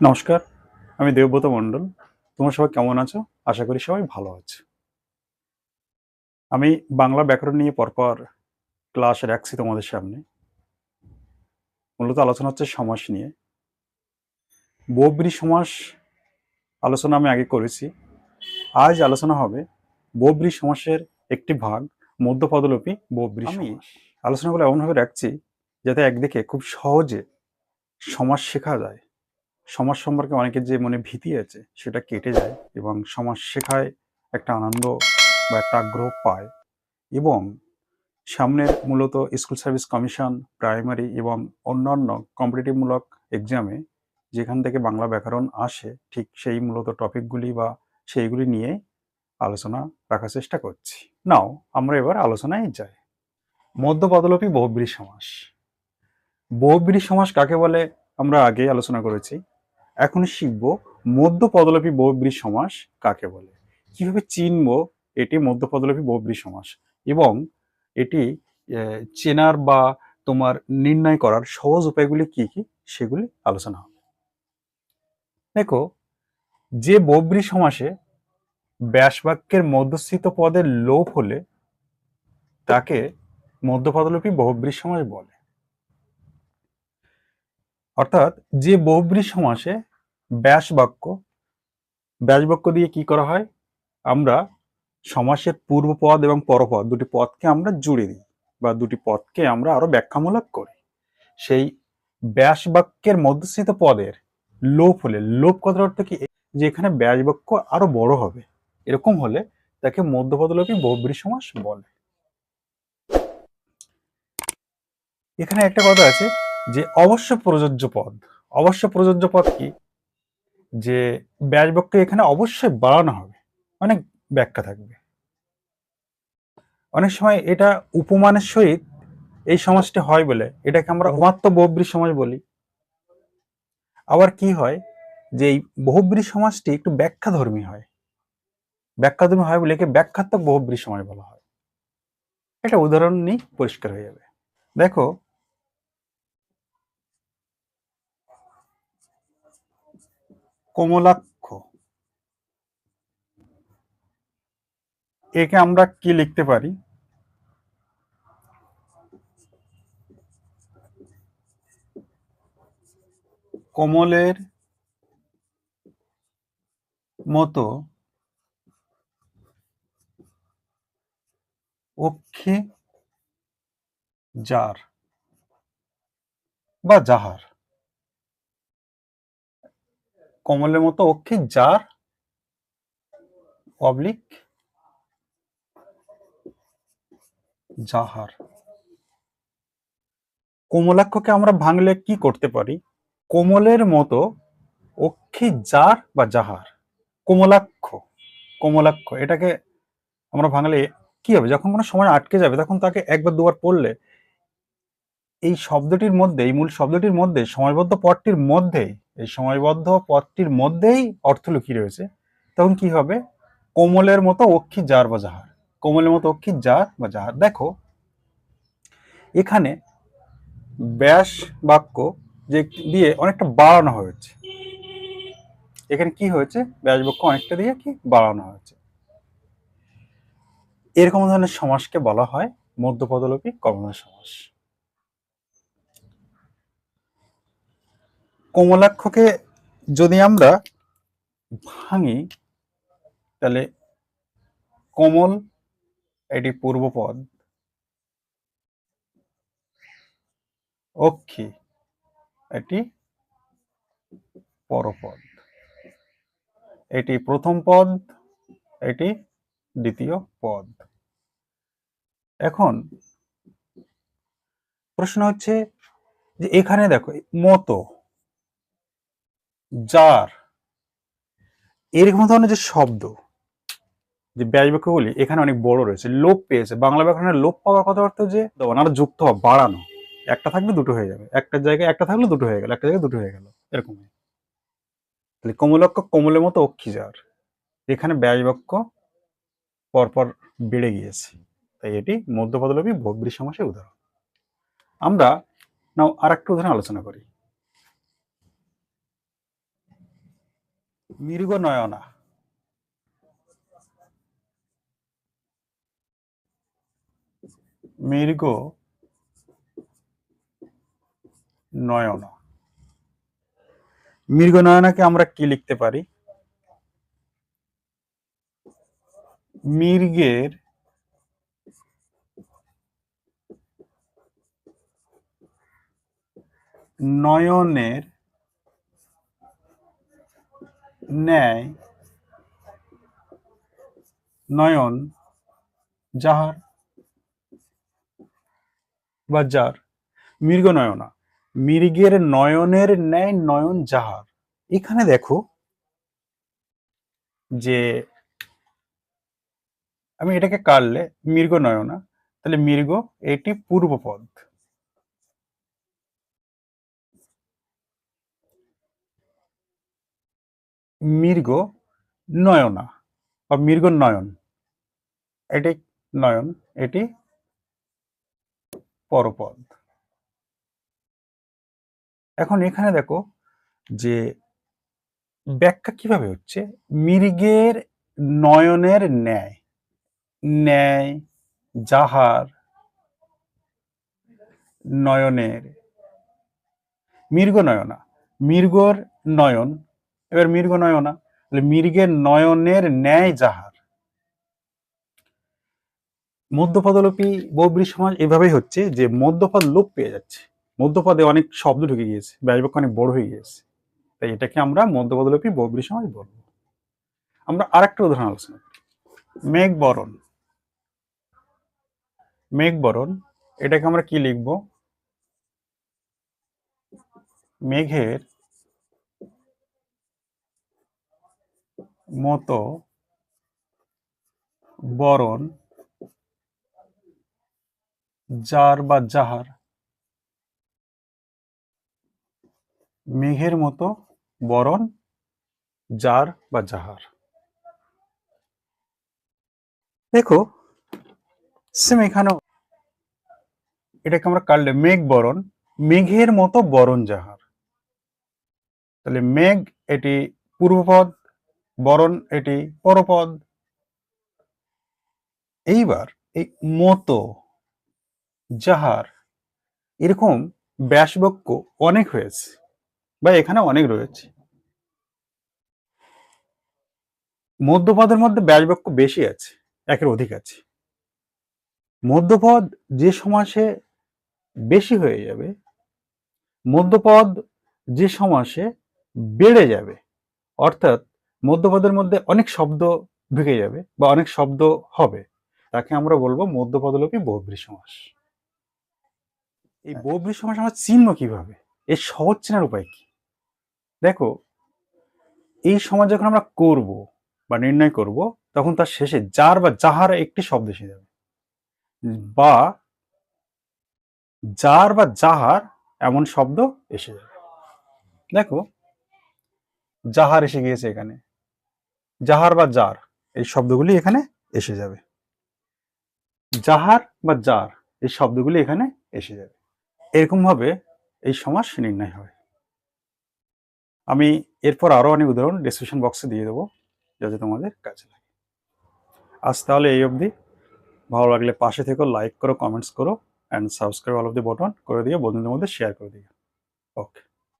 নমস্কার আমি দেবব্রত মণ্ডল। তোমরা সবাই কেমন আছো? আশা করি সবাই ভালো আছে। আমি বাংলা ব্যাকরণ নিয়ে পরপর ক্লাস রাখছি তোমাদের সামনে। মূলত আলোচনা হচ্ছে সমাস নিয়ে। বহুব্রী সমাস আলোচনা আমি আগে করেছি। আজ আলোচনা হবে বহুব্রী সমাসের একটি ভাগ মধ্যপদলোপী বহুব্রী আমি সমাস। আলোচনাগুলো এমনভাবে রাখছি যাতে একদিকে খুব সহজে সমাজ শেখা যায়। সমাজ সম্পর্কে অনেকের যে মনে ভীতি আছে, সেটা কেটে যায় এবং সমাজ শেখায় একটা আনন্দ বা একটা আগ্রহ পায় এবং সামনের মূলত স্কুল সার্ভিস কমিশন, প্রাইমারি এবং অন্যান্য কম্পিটিটিভমূলক এক্সামে যেখান থেকে বাংলা ব্যাকরণ আসে, ঠিক সেই মূলত টপিকগুলি বা সেইগুলি নিয়ে আলোচনা রাখার চেষ্টা করছি। নাও, আমরা এবার আলোচনায় যাই। মধ্যপদলোপী বহুব্রী সমাস। বহুব্রী সমাস কাকে বলে? আমরা আগে আলোচনা করেছি। এখন শিখব মধ্য পদলোপী বহুব্রী সমাস কাকে বলে? কীভাবে চিনব এটি মধ্য পদলোপী বহুব্রী সমাস? এবং এটি চেনার বা তোমার নির্ণয় করার সহজ উপায়গুলি কি কি? সেগুলি আলোচনা হবে। দেখো, যে বহুব্রী সমাসে ব্যাসবাক্যের মধ্যস্থিত পদের লোপ হলে তাকে মধ্যপদলোপী বহুব্রী সমাস বলে। অর্থাৎ যে বহুব্রী সমাসে ব্যাস বাক্য ব্যাস বাক্য দিয়ে কি করা হয়? আমরা সমাসের পূর্বপদ এবং পরপদ দুটি পদকে আমরা জুড়ে দিই বা দুটি পদকে আমরা আরও ব্যাখ্যামূলক করি। সেই ব্যাস বাক্যের মধ্যস্থিত পদের লোপ হলে, লোপ কথার অর্থ কি? যে এখানে ব্যাস বাক্য আরও বড় হবে। এরকম হলে তাকে মধ্যপদলোপী বহুব্রী সমাস বলে। এখানে একটা কথা আছে যে অবশ্য প্রযোজ্য পদ, অবশ্য প্রযোজ্য পদ কি? যে ব্যাস বাক্য এখানে অবশ্যই বাড়ানো হবে, অনেক ব্যাখ্যা থাকবে। অনেক সময় এটা উপমানের সহিত এই সমাজটি হয় বলে এটাকে আমরা উমাত্ম বহুব্রী সমাজ বলি। আবার কি হয়? যে এই বহুব্রী সমাজটি একটু ব্যাখ্যাধর্মী হয়। ব্যাখ্যাধর্মী হয় বলে একে ব্যাখ্যাত্মক বহুব্রী সমাজ বলা হয়। এটা উদাহরণ নিয়ে পরিষ্কার হয়ে যাবে। দেখো কমলাক্ষ। একে আমরা কি লিখতে পারি? কমলের মতো অক্ষে যার বা যাহার। কমলের মতো অক্ষে যার অবলিক যাহার। কোমলাক্ষকে আমরা ভাঙলে কি করতে পারি? কোমলের মতো অক্ষি যার বা যাহার। কোমলাক্ষ কোমলাক্ষ, এটাকে আমরা ভাঙলে কি হবে? যখন কোনো সময় আটকে যাবে, তখন তাকে একবার দুবার পড়লে এই শব্দটির মধ্যে, এই মূল শব্দটির মধ্যে, সময়বদ্ধ পদটির মধ্যেই এই সময়বদ্ধ পথটির মধ্যেই অর্থ লুকিয়ে রয়েছে, তখন কি হবে? কোমলের মতো অক্ষি যার বা যাহার, কোমলের মতো অক্ষি যার বা যাহার। দেখো, এখানে ব্যাস বাক্য যে দিয়ে অনেকটা বাড়ানো হয়েছে। এখানে কি হয়েছে? ব্যাস বাক্য অনেকটা দিয়ে কি বাড়ানো হয়েছে। এরকম ধরনের সমাসকে বলা হয় মধ্যপদলোপী কর্মধারয় সমাস কমলাক্ষকে যদি আমরা ভাঙি, তাহলে কমল এটি পূর্বপদ। অক্ষী এটি পরপদ। এটি প্রথম পদ, এটি দ্বিতীয় পদ। এখন প্রশ্ন হচ্ছে যে এখানে দেখো, মতো যার এরকম ধরনের যে শব্দ, যে ব্যাস বাক্যগুলি এখানে অনেক বড় রয়েছে, লোপ পেয়েছে। বাংলা ব্যাকরণের লোপ পাওয়ার কথা অর্থ যে আরও যুক্ত হওয়া, বাড়ানো। একটা থাকলে দুটো হয়ে যাবে। একটা জায়গায় একটা থাকলে দুটো হয়ে গেল, একটা জায়গায় দুটো হয়ে গেল, এরকম। তাহলে কমলক্ষ কমলের মতো অক্ষি যার এখানে ব্যাস বাক্য পরপর বেড়ে গিয়েছে। তাই এটি মধ্যপদলোপী ভগ্রী সমাসের উদাহরণ। আমরা, নাও আর একটা উদাহরণ আলোচনা করি। মৃগ নয়না মৃগ নয়না মৃগ নয়নাকে আমরা কি লিখতে পারি? মৃগের নয়নের ন্যায়, নয়ন, যাহার বা যার মৃগ নয়না মৃগের নয়নের ন্যায়, নয়ন যাহার। এখানে দেখো যে আমি এটাকে কাটলে মৃগ নয়না তাহলে মৃগ এটি পূর্বপদ। মৃগ নয়না বা মৃগ নয়ন। এটি নয়ন, এটি পরপদ। এখন এখানে দেখো যে ব্যাখ্যা কীভাবে হচ্ছে? মৃগের নয়নের ন্যায়। ন্যায়, যাহার, নয়নের। মৃগ নয়না। মৃগর নয়ন এবার মৃগ নয়না, তাহলে মৃগের নয়নের ন্যায় যাহার। মধ্যপদলোপী বহুব্রী সমাজ এভাবেই হচ্ছে যে মধ্যপদ লোপ পেয়ে যাচ্ছে। মধ্যপদে অনেক শব্দ ঢুকে গিয়েছে, ব্যাসবাক্য অনেক বড় হয়ে গিয়েছে। তাই এটাকে আমরা মধ্যপদলোপী বহুব্রী সমাজ বলব। আমরা আরেকটা উদাহরণ আলোচনা করি। মেঘ বরণ মেঘ বরণ এটাকে আমরা কি লিখব? মেঘের মতো বরণ যার বা যাহার মেঘের মতো বরণ যার বা যাহার। দেখো সেম এখানেও এটাকে আমরা কাটলে মেঘ বরণ, মেঘের মতো বরণ যাহার। তাহলে মেঘ এটি পূর্বপদ বরণ এটি পরপদ। এইবার এই মতো, যাহার, এরকম ব্যাসবাক্য অনেক হয়েছে, বা এখানে অনেক রয়েছে। মধ্যপদের মধ্যে ব্যাসবাক্য বেশি আছে, একের অধিক আছে। মধ্যপদ যে সমাসে বেশি হয়ে যাবে, মধ্যপদ যে সমাসে বেড়ে যাবে, অর্থাৎ মধ্যপদের মধ্যে অনেক শব্দ ঢুকে যাবে বা অনেক শব্দ হবে। তাকে আমরা বলব মধ্যপদলোপী বহুব্রী সমাস এই বহুব্রী সমাস আমরা চিহ্ন কীভাবে? এর সহজ চেনার উপায় কি? দেখো এই সমাজ যখন আমরা করব বা নির্ণয় করব তখন তার শেষে যার বা যাহার একটি শব্দ এসে যাবে। বা যার বা যাহার এমন শব্দ এসে যাবে। দেখো যাহার এসে গিয়েছে এখানে। যাহার বা যার এই শব্দগুলি এখানে এসে যাবে। যাহার বা যার এই শব্দগুলি এখানে এসে যাবে। এরকম ভাবে এই সমাস নির্ণয় হয়। আমি এরপর আরও অনেক উদাহরণ ডিসক্রিপশন বক্সে দিয়ে দেবো, যাতে তোমাদের কাজে লাগে। আজ তাহলে এই অবধি। ভালো লাগলে পাশে থেকো লাইক করো কমেন্টস করো and subscribe all of the button করে দিয়ে বন্ধুদের মধ্যে শেয়ার করে দিও। ওকে